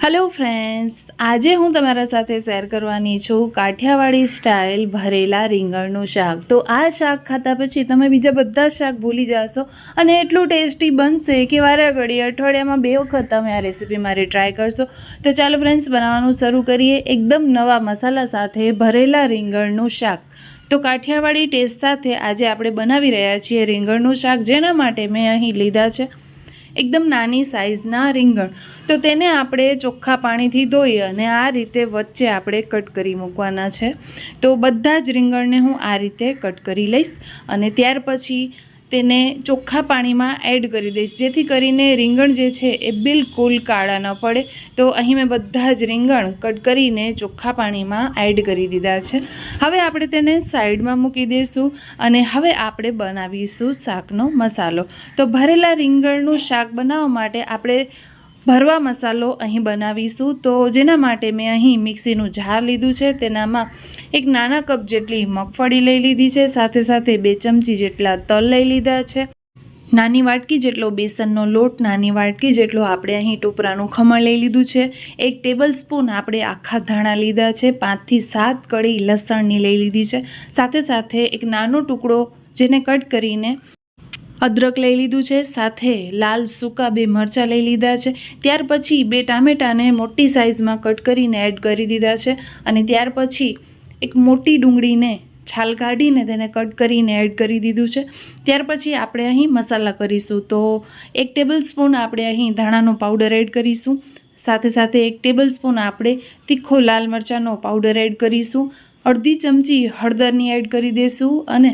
Hello friends આજે હું તમારા સાથે શેર કરવાની છું કાઠિયાવાડી સ્ટાઇલ ભરેલા રીંગણનું શાક. તો આ શાક ખાતા પછી તમે બીજા બધા શાક ભૂલી જશો અને એટલું ટેસ્ટી બનશે કે વારે ઘડી અઠવાડિયામાં બે વખત તમે આ રેસીપી મારી ટ્રાય કરશો. તો ચાલો ફ્રેન્ડ્સ બનાવવાનું શરૂ કરીએ એકદમ નવા મસાલા સાથે ભરેલા રીંગણનું શાક. તો કાઠિયાવાડી ટેસ્ટ સાથે આજે આપણે બનાવી રહ્યા છીએ રીંગણનું શાક, જેના માટે મેં અહીં લીધા છે. એકદમ નાની સાઇઝના રીંગણ. તો તેને આપણે ચોખ્ખા પાણીથી ધોઈ અને આ રીતે વચ્ચે આપણે કટ કરી મૂકવાના છે. તો બધા જ રીંગણને હું આ રીતે કટ કરી લઈશ અને ત્યાર પછી તેને ચોખ્ખા પાણીમાં એડ કરી દઈશ. જેથી કરીને રીંગણ જે છે એ બિલકુલ કાળા ન પડે. તો અહીં મેં બધા જ રીંગણ કટ કરીને ચોખ્ખા પાણીમાં એડ કરી દીધા છે. હવે આપણે તેને સાઈડમાં મૂકી દઈશું અને હવે આપણે બનાવીશું શાકનો મસાલો. તો ભરેલા રીંગણનું શાક બનાવવા માટે આપણે ભરવા મસાલો અહીં બનાવીશું. તો જેના માટે મેં અહીં મિક્સીનું જાર લીધું છે. તેનામાં એક નાના કપ જેટલી મગફળી લઈ લીધી છે. સાથે સાથે બે ચમચી જેટલા તલ લઈ લીધા છે. નાની વાટકી જેટલો બેસનનો લોટ, નાની વાટકી જેટલો આપણે અહીં ટોપરાનું ખમણ લઈ લીધું છે. એક ટેબલ સ્પૂન આપણે આખા ધાણા લીધા છે. પાંચથી સાત કળી લસણની લઈ લીધી છે. સાથે સાથે એક નાનો ટુકડો જેને કટ કરીને અદરક લઈ લીધું છે, સાથે લાલ સૂકા બે મરચાં લઈ લીધા છે. ત્યાર પછી બે ટામેટાને મોટી સાઇઝમાં કટ કરીને એડ કરી દીધા છે અને ત્યાર પછી એક મોટી ડુંગળીને છાલ કાઢીને તેને કટ કરીને એડ કરી દીધું છે. ત્યાર પછી આપણે અહીં મસાલા કરીશું. તો એક ટેબલ સ્પૂન આપણે અહીં ધાણાનો પાવડર એડ કરીશું. સાથે સાથે એક ટેબલ સ્પૂન આપણે તીખો લાલ મરચાંનો પાવડર એડ કરીશું. અડધી ચમચી હળદરની એડ કરી દઈશું અને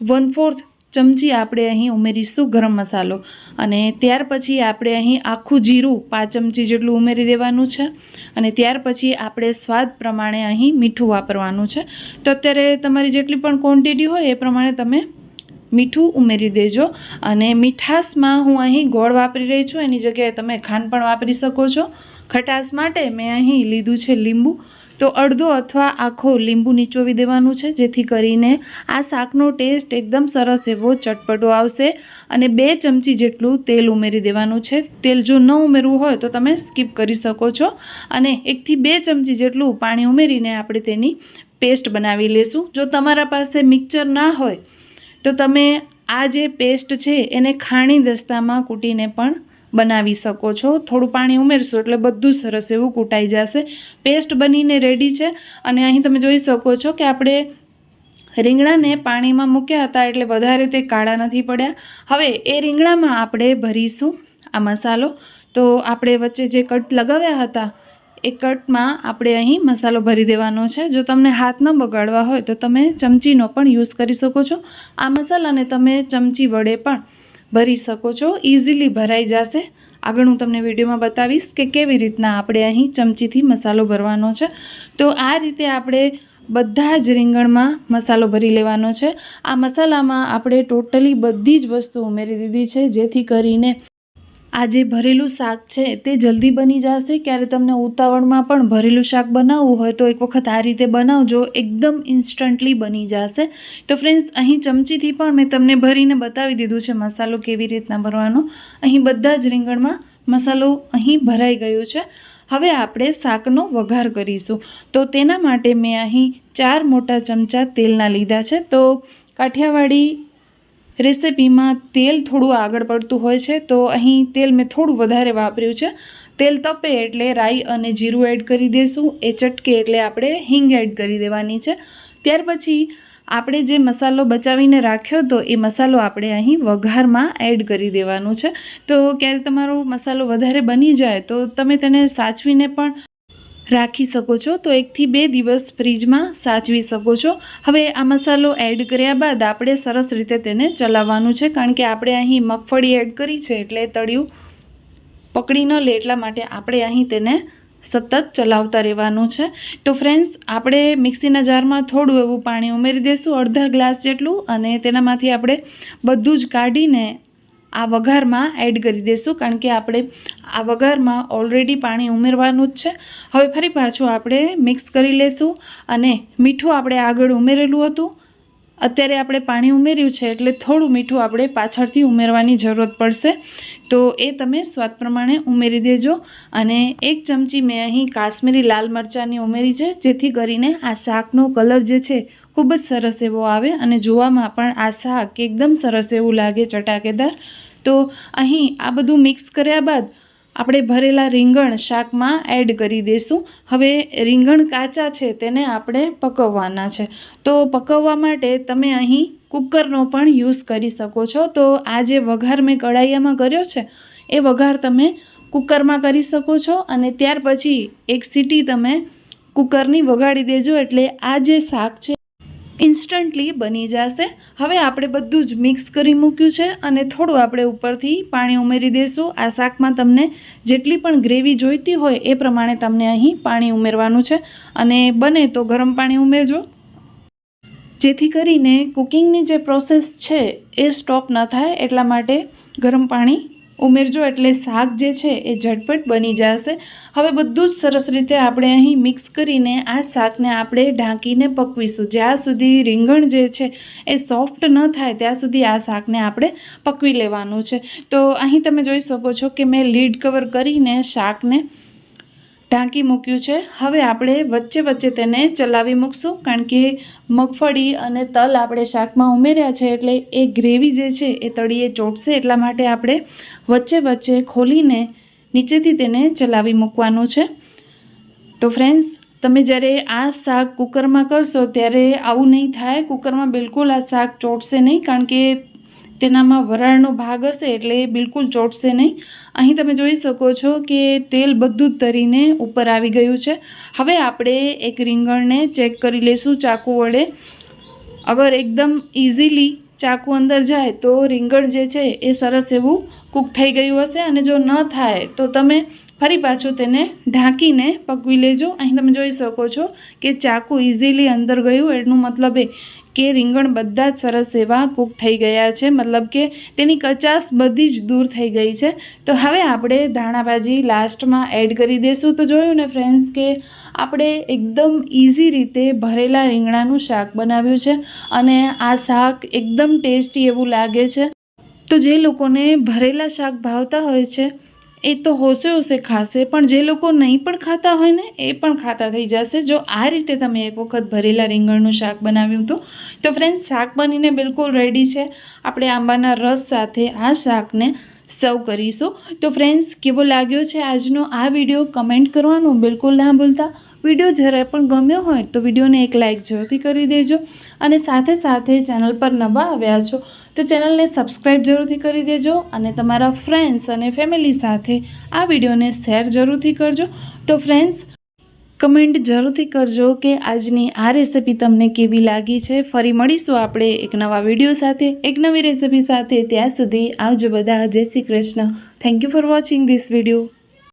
વન ફોર્થ ચમચી આપણે અહીં ઉમેરીશું ગરમ મસાલો. અને ત્યાર પછી આપણે અહીં આખું જીરું પાંચ ચમચી જેટલું ઉમેરી દેવાનું છે. અને ત્યાર પછી આપણે સ્વાદ પ્રમાણે અહીં મીઠું વાપરવાનું છે. તો અત્યારે તમારી જેટલી પણ ક્વોન્ટિટી હોય એ પ્રમાણે તમે મીઠું ઉમેરી દેજો. અને મીઠાશમાં હું અહીં ગોળ વાપરી રહી છું. એની જગ્યાએ તમે ખાંડ પણ વાપરી શકો છો. ખટાશ માટે મેં અહીં લીધું છે લીંબુ. તો અડધો અથવા આખો લીંબુ નીચોવી દેવાનું છે, જેથી કરીને આ શાકનો ટેસ્ટ એકદમ સરસ એવો ચટપટો આવશે અને બે ચમચી જેટલું તેલ ઉમેરી દેવાનું છે. તેલ જો ન ઉમેરવું હોય તો તમે સ્કીપ કરી શકો છો અને એકથી બે ચમચી જેટલું પાણી ઉમેરીને આપણે તેની પેસ્ટ બનાવી લેશું. જો તમારા પાસે મિક્સર ના હોય તો તમે આ જે પેસ્ટ છે એને ખાણી દસ્તામાં કૂટીને પણ બનાવી શકો છો. થોડું પાણી ઉમેરશો એટલે બધું સરસ એવું કૂટાઈ જશે. પેસ્ટ બનીને રેડી છે. અને અહીં તમે જોઈ શકો છો કે આપણે રીંગણાને પાણીમાં મૂક્યા હતા એટલે વધારે તે કાળા નથી પડ્યા. હવે એ રીંગણામાં આપણે ભરીશું આ મસાલો. તો આપણે વચ્ચે જે કટ લગાવ્યા હતા, એ કટમાં આપણે અહીં મસાલો ભરી દેવાનો છે. જો તમને હાથ ન બગાડવા હોય તો તમે ચમચીનો પણ યુઝ કરી શકો છો. આ મસાલાને તમે ચમચી વડે પણ ભરી શકો છો. ઇઝીલી ભરાઈ જશે. આગળ હું તમને વિડીયોમાં બતાવીશ કે કેવી રીતના આપણે અહીં ચમચીથી મસાલો ભરવાનો છે. તો આ રીતે આપણે બધા જ રીંગણમાં મસાલો ભરી લેવાનો છે. આ મસાલામાં આપણે ટોટલી બધી જ વસ્તુ ઉમેરી દીધી છે જેથી કરીને આ જે ભરેલું શાક છે તે જલ્દી બની જશે? ક્યારે તમને ઉતાવળમાં પણ ભરેલું શાક બનાવવું હોય તો એક વખત આ રીતે બનાવજો, એકદમ ઇન્સ્ટન્ટલી બની જશે. તો ફ્રેન્ડ્સ, અહીં ચમચીથી પણ મેં તમને ભરીને બતાવી દીધું છે મસાલો કેવી રીતના ભરવાનો. અહીં બધા જ રીંગણમાં મસાલો અહીં ભરાઈ ગયો છે. હવે આપણે શાકનો વઘાર કરીશું. તો તેના માટે મેં અહીં ચાર મોટા ચમચા તેલના લીધા છે. તો કાઠિયાવાડી રેસિપીમાં તેલ થોડું આગળ પડતું હોય છે, તો અહીં તેલ મેં થોડું વધારે વાપર્યું છે. તેલ તપે એટલે રાઈ અને જીરું એડ કરી દઈશું એ ચટકે એટલે આપણે હિંગ એડ કરી દેવાની છે. ત્યાર પછી આપણે જે મસાલો બચાવીને રાખ્યો હતો, એ મસાલો આપણે અહીં વઘારમાં એડ કરી દેવાનું છે. તો ક્યારે તમારો મસાલો વધારે બની જાય, તો તમે તેને સાચવીને પણ રાખી શકો છો. તો એકથી બે દિવસ ફ્રીજમાં સાચવી શકો છો. હવે આ મસાલો એડ કર્યા બાદ આપણે સરસ રીતે તેને ચલાવવાનું છે. કારણ કે આપણે અહીં મગફળી એડ કરી છે એટલે તળિયું પકડી ન લે એટલા માટે આપણે અહીં તેને સતત ચલાવતા રહેવાનું છે. તો ફ્રેન્ડ્સ આપણે મિક્સીના જારમાં થોડું એવું પાણી ઉમેરી દઈશું, અડધા ગ્લાસ જેટલું, અને તેનામાંથી આપણે બધું જ કાઢીને આ વઘારમાં એડ કરી દઈશું કારણ કે આપણે આ વઘારમાં ઓલરેડી પાણી ઉમેરવાનું જ છે. હવે ફરી પાછું આપણે મિક્સ કરી લઈશું અને મીઠું આપણે આગળ ઉમેરેલું હતું. અત્યારે આપણે પાણી ઉમેર્યું છે એટલે થોડું મીઠું આપણે પાછળથી ઉમેરવાની જરૂરત પડશે. તો એ તમે સ્વાદ પ્રમાણે ઉમેરી દેજો અને એક ચમચી મેં અહીં કાશ્મીરી લાલ મરચાંની ઉમેરી છે જેથી કરીને આ શાકનો કલર જે છે ખૂબ જ સરસ એવો આવે અને જોવામાં પણ આ શાક એકદમ સરસ એવું લાગે ચટાકેદાર. તો અહીં આ બધું મિક્સ કર્યા બાદ આપણે ભરેલા રીંગણ શાકમાં એડ કરી દઈશું હવે રીંગણ કાચા છે તેને આપણે પકવવાના છે. તો પકવવા માટે તમે અહીં કુકરનો પણ યુઝ કરી શકો છો. તો આ જે વઘાર મેં કડાઈયામાં કર્યો છે, એ વઘાર તમે કુકરમાં કરી શકો છો અને ત્યાર પછી એક સીટી તમે કુકરની વગાડી દેજો. એટલે આ જે શાક છે ઇન્સ્ટન્ટલી બની જશે. હવે આપણે બધું જ મિક્સ કરી મૂક્યું છે અને થોડું આપણે ઉપરથી પાણી ઉમેરી દઈશું. આ શાકમાં તમને જેટલી પણ ગ્રેવી જોઈતી હોય એ પ્રમાણે તમને અહીં પાણી ઉમેરવાનું છે. અને બને તો ગરમ પાણી ઉમેરજો. જેથી કરીને કુકિંગની જે પ્રોસેસ છે એ સ્ટોપ ન થાય, એટલા માટે ગરમ પાણી ઉમેરજો એટલે શાક જે છે એ ઝટપટ બની જશે. હવે બધું જ સરસ રીતે આપણે અહીં મિક્સ કરીને આ શાકને આપણે ઢાંકીને પકવીશું. જ્યાં સુધી રીંગણ જે છે એ સોફ્ટ ન થાય, ત્યાં સુધી આ શાકને આપણે પકવી લેવાનું છે. તો અહીં તમે જોઈ શકો છો કે મેં લીડ કવર કરીને શાકને ઢાંકી મૂક્યું છે. હવે આપણે વચ્ચે વચ્ચે તેને ચલાવી મૂકશું, કારણ કે મગફળી અને તલ આપણે શાકમાં ઉમેર્યા છે, એટલે એ ગ્રેવી જે છે એ તળીએ ચોટશે, એટલા માટે આપણે વચ્ચે વચ્ચે ખોલીને નીચેથી તેને ચલાવી મૂકવાનું છે. તો ફ્રેન્ડ્સ તમે જ્યારે આ શાક કુકરમાં કરશો, ત્યારે આવું નહીં થાય. કુકરમાં બિલકુલ આ શાક ચોટશે નહીં, કારણ કે તેનામાં વરાળનો ભાગ હશે એટલે એ બિલકુલ ચોટશે નહીં. અહીં તમે જોઈ શકો છો કે તેલ બધું જ તરીને ઉપર આવી ગયું છે. હવે આપણે એક રીંગણને ચેક કરી લઈશું ચાકુ વડે. અગર એકદમ ઇઝીલી ચાકુ અંદર જાય તો રીંગણ જે છે એ સરસ એવું કૂક થઈ ગયું હશે અને જો ન થાય તો તમે ફરી પાછું તેને ઢાંકીને પકવી લેજો. અહીં તમે જોઈ શકો છો કે ચાકુ ઇઝીલી અંદર ગયું. એનું મતલબ એ કે રીંગણ બધા જ સરસ એવા કૂક થઈ ગયા છે. મતલબ કે તેની કચાશ બધી જ દૂર થઈ ગઈ છે. તો હવે આપણે ધાણાભાજી લાસ્ટમાં એડ કરી દઈશું તો જોયું ને ફ્રેન્ડ્સ કે આપણે એકદમ ઇઝી રીતે ભરેલા રીંગણાનું શાક બનાવ્યું છે અને આ શાક એકદમ ટેસ્ટી એવું લાગે છે. તો જે લોકોને ભરેલા શાક ભાવતા હોય છે એ તો હોશે હોશે ખાશે, પણ જે લોકો નહીં પણ ખાતા હોય ને, એ પણ ખાતા થઈ જશે. જો આ રીતે તમે એક વખત ભરેલા રીંગણનું શાક બનાવ્યું હતું, તો ફ્રેન્ડ્સ શાક બનીને બિલકુલ રેડી છે. આપણે આંબાના રસ સાથે આ શાકને સર્વ કરીશું. તો ફ્રેન્ડ્સ કેવો લાગ્યો છે આજનો આ વીડિયો કમેન્ટ કરવાનું, બિલકુલ ના ભૂલતા. વીડિયો જરાય પણ ગમ્યો હોય તો વિડીયોને એક લાઇક જરૂરથી કરી દેજો અને સાથે સાથે ચેનલ પર નવા આવ્યા છો તો ચેનલને સબસ્ક્રાઈબ જરૂરથી કરી દેજો અને તમારા ફ્રેન્ડ્સ અને ફેમિલી સાથે આ વિડીયોને શેર જરૂરથી કરજો. તો ફ્રેન્ડ્સ કમેન્ટ જરૂરથી કરજો કે આજની આ રેસિપી તમને કેવી લાગી છે. ફરી મળીશું આપણે એક નવા વીડિયો સાથે, એક નવી રેસિપી સાથે. ત્યાં સુધી આવજો બધા. જય Shri Krishna. Thank you for watching this video